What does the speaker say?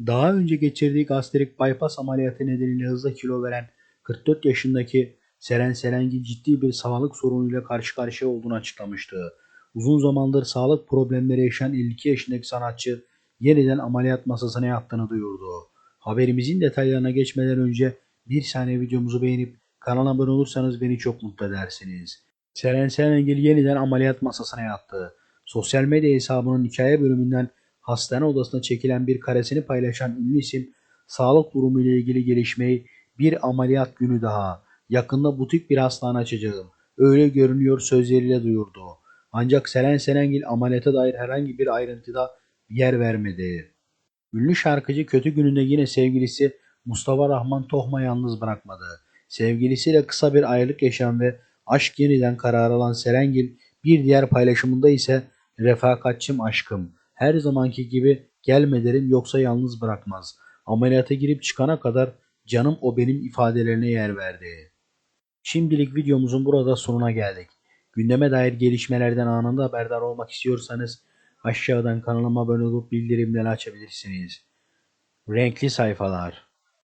Daha önce geçirdiği gastrik bypass ameliyatı nedeniyle hızla kilo veren 44 yaşındaki Seren Serengil ciddi bir sağlık sorunuyla karşı karşıya olduğunu açıklamıştı. Uzun zamandır sağlık problemleri yaşayan 52 yaşındaki sanatçı yeniden ameliyat masasına yattığını duyurdu. Haberimizin detaylarına geçmeden önce bir saniye videomuzu beğenip kanala abone olursanız beni çok mutlu edersiniz. Seren Serengil yeniden ameliyat masasına yattı. Sosyal medya hesabının hikaye bölümünden hastane odasına çekilen bir karesini paylaşan ünlü isim sağlık durumu ile ilgili gelişmeyi bir ameliyat günü daha yakında butik bir hastane açacağım. Öyle görünüyor sözleriyle duyurdu. Ancak Seren Serengil ameliyata dair herhangi bir ayrıntıda yer vermedi. Ünlü şarkıcı kötü gününde yine sevgilisi Mustafa Rahman Tohma yalnız bırakmadı. Sevgilisiyle kısa bir ayrılık yaşayan ve aşk yeniden karar alan Serengil bir diğer paylaşımında ise refakatçim aşkım her zamanki gibi gelme derim yoksa yalnız bırakmaz. Ameliyata girip çıkana kadar canım o benim ifadelerine yer verdi. Şimdilik videomuzun burada sonuna geldik. Gündeme dair gelişmelerden anında haberdar olmak istiyorsanız aşağıdan kanalıma abone olup bildirimleri açabilirsiniz. Renkli sayfalar.